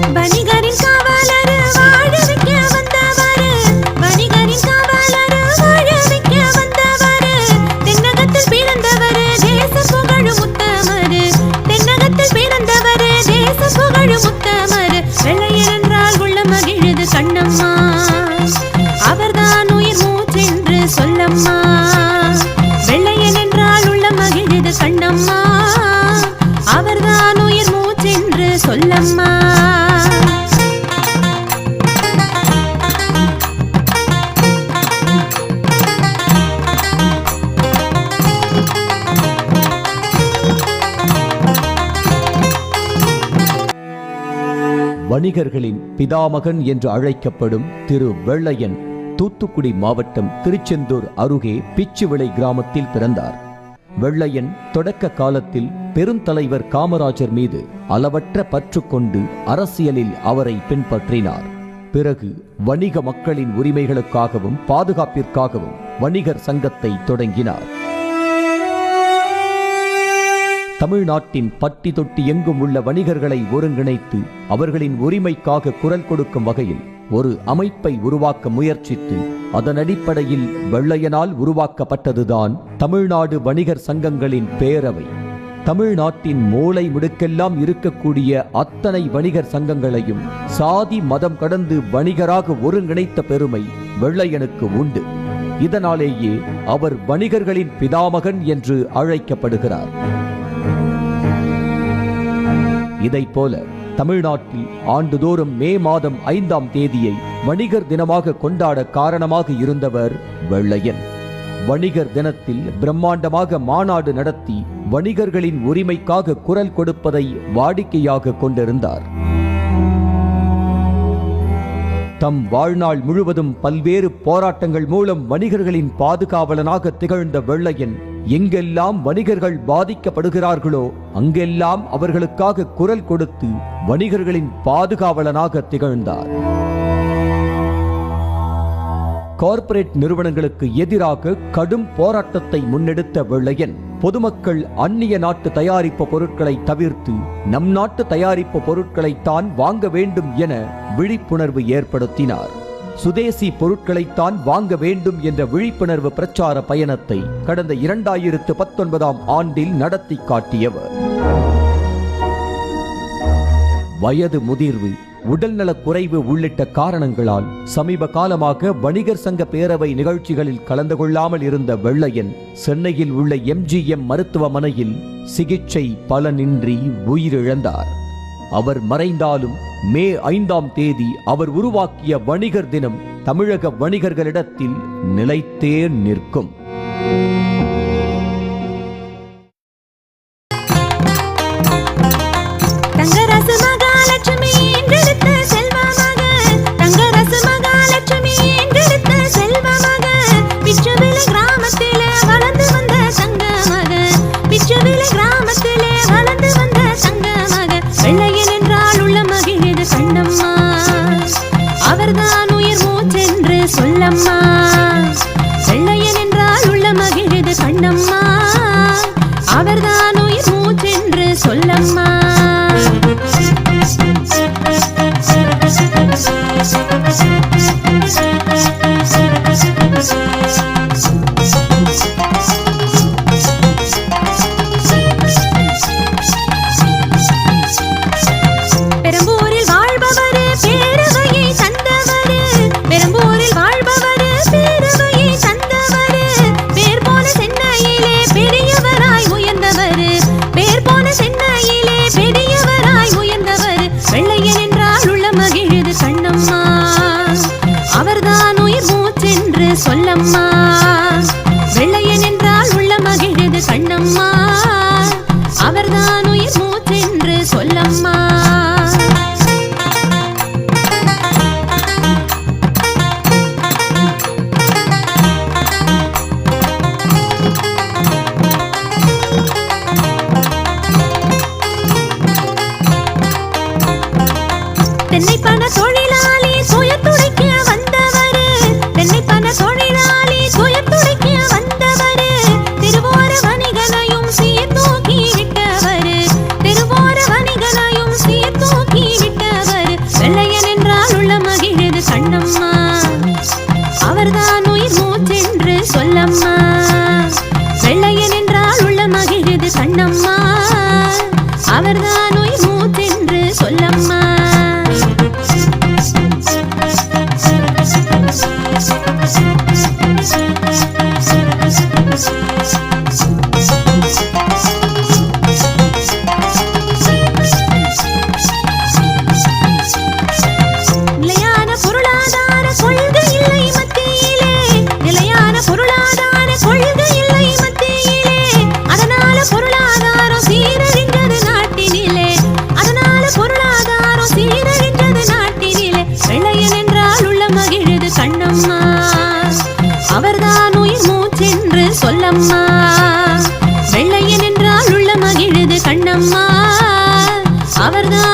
బని గారిని కావాలి. வணிகர்களின் பிதாமகன் என்று அழைக்கப்படும் திரு வெள்ளையன் தூத்துக்குடி மாவட்டம் திருச்செந்தூர் அருகே பிச்சுவிளை கிராமத்தில் பிறந்தார். வெள்ளையன் தொடக்க காலத்தில் பெருந்தலைவர் காமராஜர் மீது அளவற்ற பற்று கொண்டு அரசியலில் அவரை பின்பற்றினார். பிறகு வணிக மக்களின் உரிமைகளுக்காகவும் பாதுகாப்பிற்காகவும் வணிகர் சங்கத்தை தொடங்கினார். தமிழ்நாட்டின் பட்டி தொட்டி எங்கும் உள்ள வணிகர்களை ஒருங்கிணைத்து அவர்களின் உரிமைக்காக குரல் கொடுக்கும் வகையில் ஒரு அமைப்பை உருவாக்க முயற்சித்து அதன் அடிப்படையில் வெள்ளையனால் உருவாக்கப்பட்டதுதான் தமிழ்நாடு வணிகர் சங்கங்களின் பேரவை. தமிழ்நாட்டின் மூளை முடுக்கெல்லாம் இருக்கக்கூடிய அத்தனை வணிகர் சங்கங்களையும் சாதி மதம் கடந்து வணிகராக ஒருங்கிணைத்த பெருமை வெள்ளையனுக்கு உண்டு. இதனாலேயே அவர் வணிகர்களின் பிதாமகன் என்று அழைக்கப்படுகிறார். போல தமிழ்நாட்டில் ஆண்டுதோறும் மே மாதம் ஐந்தாம் தேதியை வணிகர் தினமாக கொண்டாட காரணமாக இருந்தவர் வெள்ளையன். வணிகர் தினத்தில் பிரம்மாண்டமாக மாநாடு நடத்தி வணிகர்களின் உரிமைக்காக குரல் கொடுப்பதை வாடிக்கையாக கொண்டிருந்தார். தம் வாழ்நாள் முழுவதும் பல்வேறு போராட்டங்கள் மூலம் வணிகர்களின் பாதுகாவலனாக திகழ்ந்த வெள்ளையன் எங்கெல்லாம் வணிகர்கள் பாதிக்கப்படுகிறார்களோ அங்கெல்லாம் அவர்களுக்காக குரல் கொடுத்து வணிகர்களின் பாதுகாவலனாக திகழ்ந்தார். கார்ப்பரேட் நிறுவனங்களுக்கு எதிராக கடும் போராட்டத்தை முன்னெடுத்த வெள்ளையன் பொதுமக்கள் அந்நிய நாட்டு தயாரிப்பு பொருட்களை தவிர்த்து நம் நாட்டு தயாரிப்பு பொருட்களைத்தான் வாங்க வேண்டும் என விழிப்புணர்வு ஏற்படுத்தினார். சுதேசி பொருட்களைத்தான் வாங்க வேண்டும் என்ற விழிப்புணர்வு பிரச்சார பயணத்தை கடந்த இரண்டாயிரத்து பத்தொன்பதாம் ஆண்டில் நடத்தி காட்டியவர். வயது முதிர்வு உடல்நலக் குறைவு உள்ளிட்ட காரணங்களால் சமீப காலமாக வணிகர் சங்க பேரவை நிகழ்ச்சிகளில் கலந்து கொள்ளாமல் இருந்த வெள்ளையன் சென்னையில் உள்ள எம்ஜிஎம் மருத்துவமனையில் சிகிச்சை பலனின்றி உயிரிழந்தார். அவர் மறைந்தாலும் மே ஐந்தாம் தேதி அவர் உருவாக்கிய வணிகர் தினம் தமிழக வணிகர்களிடத்தில் நிலைத்தே நிற்கும். சொல்லம்மா. அவர்தான் உயிர் மூச்சென்று சொல்லம் சொல்லம்மா. வெள்ளையன் என்றால் உள்ள மகிழுது கண்ணம்மா. அவர்தான்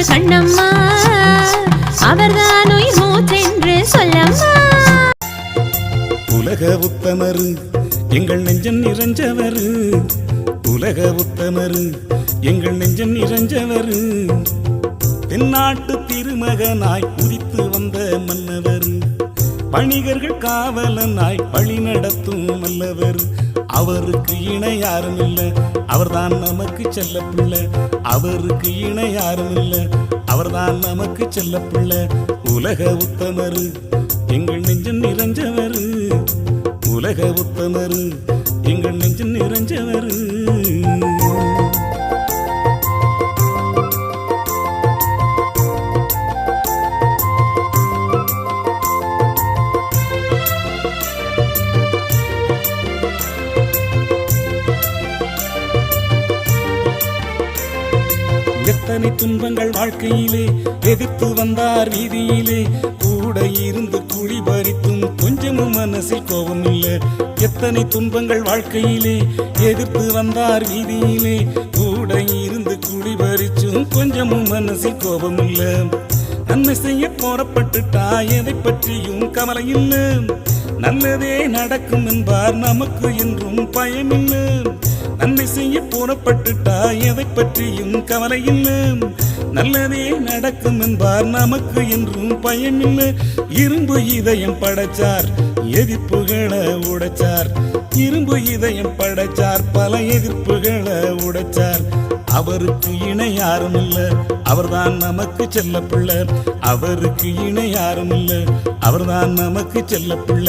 என்று கண்ணம்மா அவர்தான் உயிர் மூச்சென்று சொல்லம்மா. உலக உத்தமரு எங்கள் நெஞ்சம் நிறைஞ்சவரு. உலக உத்தமரு எங்கள் நெஞ்சம் நிறைஞ்சவரு. தென்னாட்டு திருமகனாய் உதித்து வந்த மன்னவர். வணிகர்கள் காவலனாய் வழி நடத்தும் அல்லவர் அவருக்கு இணை யாரும் இல்லை. அவர்தான் நமக்கு செல்ல பிள்ளை. அவருக்கு இணை யாரும் இல்லை. அவர்தான் நமக்கு செல்ல பிள்ளை. உலக உத்தமரு. எங்கள் நெஞ்சம் நிறைஞ்சவரு. உலக உத்தமரு. எங்கள் நெஞ்சம் நிறைஞ்சவரு. எத்தனை துன்பங்கள் வாழ்க்கையிலே. எதிர்த்து வந்தார் வீதியிலே. கூட இருந்து குழி பறித்தும் கொஞ்சமும் மனசில் கோபம் இல்ல. எத்தனை துன்பங்கள் வாழ்க்கையிலே. எதிர்த்து வந்தார் வீதியிலே. கூட இருந்து குழி பறிச்சும் கொஞ்சமும் மனசில் கோபம் இல்ல. நன்மை செய்ய போறப்பட்டுட்டா எதை பற்றியும் கவலை இல்லை. நல்லதே நடக்கும் என்பார். நமக்கு என்றும் பயமில்லை நன்மை செய்ய புறப்பட்டுட்டா எதை பற்றியும் கவலை இல்லை. நல்லதே நடக்கும் என்பார். நமக்கு என்றும் பயமில்லை இரும்பு இதயம் படைச்சார் எதிர்ப்புகளை உடைச்சார். இரும்பு இதயம் படைச்சார் பல எதிர்ப்புகளை உடைச்சார். அவருக்கு இணை யாரும் இல்ல. அவர்தான் நமக்கு செல்ல பிள்ளை. அவருக்கு இணை யாரும் இல்ல. அவர்தான் நமக்கு செல்ல பிள்ளை.